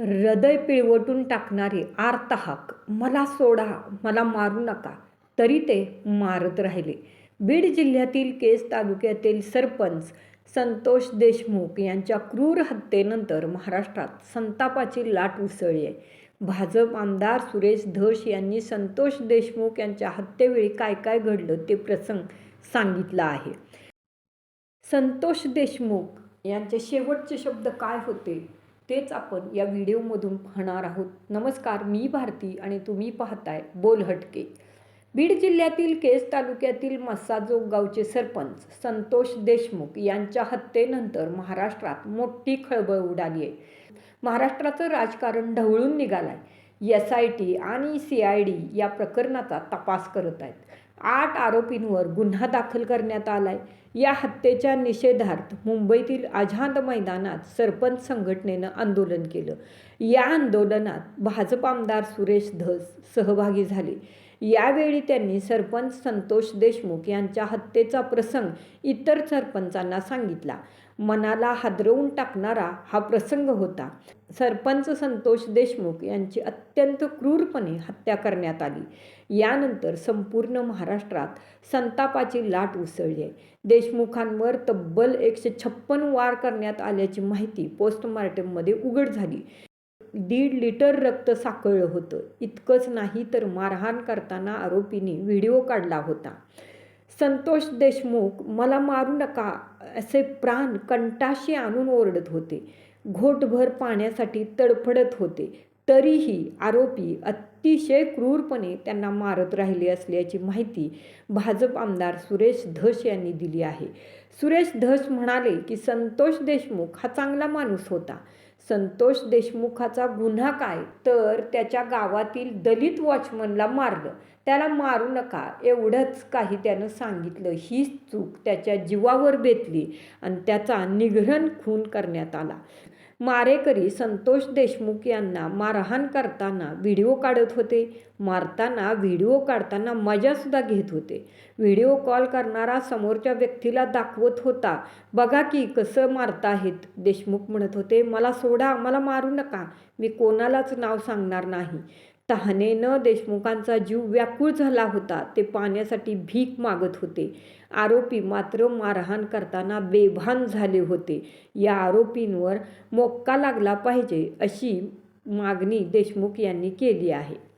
हृदय पिळवटून टाकणारे आर्तहाक. मला सोडा मला मारू नका. तरी ते मारत राहिले. बीड जिल्ह्यातील केस तालुक्यातील सरपंच संतोष देशमुख यांच्या क्रूर हत्येनंतर महाराष्ट्रात संतापाची लाट उसळली आहे. भाजप आमदार सुरेश धस यांनी संतोष देशमुख यांच्या हत्येवेळी काय काय घडलं ते प्रसंग सांगितला आहे. संतोष देशमुख यांचे शेवटचे शब्द काय होते? तेच आपण या व्हिडिओमधून पाहणार आहोत. नमस्कार मी भारती आणि तुम्ही पाहताय बोल हटके. बीड जिल्ह्यातील केस तालुक्यातील मस्साजोग गावचे सरपंच संतोष देशमुख यांच्या हत्येनंतर महाराष्ट्रात मोठी खळबळ उडाली आहे. महाराष्ट्राचं राजकारण ढवळून निघालंय. एस आय टी आणि सी आय डी या प्रकरणाचा तपास करत आहेत. आठ आरोपींवर गुन्हा दाखल करण्यात आलाय. या हत्येच्या निषेधार्थ मुंबईतील आझाद मैदानात सरपंच संघटनेनं आंदोलन केलं. या आंदोलनात भाजप आमदार सुरेश धस सहभागी झाले. यावेळी त्यांनी सरपंच संतोष देशमुख यांच्या हत्येचा प्रसंग इतर सरपंचांना सांगितला. मनाला हादरवून टाकणारा हा प्रसंग होता. सरपंच संतोष देशमुख यांची अत्यंत क्रूरपणे हत्या करण्यात आली. यानंतर संपूर्ण महाराष्ट्रात संतापाची लाट उसळली. आहे देशमुखांवर तब्बल एकशे छप्पन वार करण्यात आल्याची माहिती पोस्टमार्टममध्ये उघड झाली. दीड लिटर रक्त साकळलं होतं. इतकंच नाही तर मारहाण करताना आरोपीने व्हिडिओ काढला होता. संतोष देशमुख मला मारू नका असे प्राण कंटाशी आणून ओरडत होते. घोटभर पाण्यासाठी तडफडत होते. तरीही आरोपी अतिशय क्रूरपणे त्यांना मारत राहिले असल्याची माहिती भाजप आमदार सुरेश धस यांनी दिली आहे. सुरेश धस म्हणाले की संतोष देशमुख हा चांगला माणूस होता. संतोष देशमुखाचा गुन्हा काय? तर त्याच्या गावातील दलित वॉचमनला मारलं. त्याला मारू नका एवढंच काही त्यानं सांगितलं. ही चूक त्याच्या जीवावर बेतली आणि त्याचा निघरण खून करण्यात आला. मारेकरी संतोष देशमुख यांना मारहाण करताना व्हिडिओ काढत होते. मारताना व्हिडिओ काढताना मजासुद्धा घेत होते. व्हिडिओ कॉल करणारा समोरच्या व्यक्तीला दाखवत होता बघा की कसं मारताहेत. देशमुख म्हणत होते मला सोडा मला मारू नका. मी कोणालाच नाव सांगणार नाही. तहानेनं देशमुखांचा जीव व्याकुळ झाला होता. ते पाण्यासाठी भीक मागत होते. आरोपी मात्र मारहाण करताना बेभान झाले होते. या आरोपींवर मोक्का लागला पाहिजे अशी मागणी देशमुख यांनी केली आहे.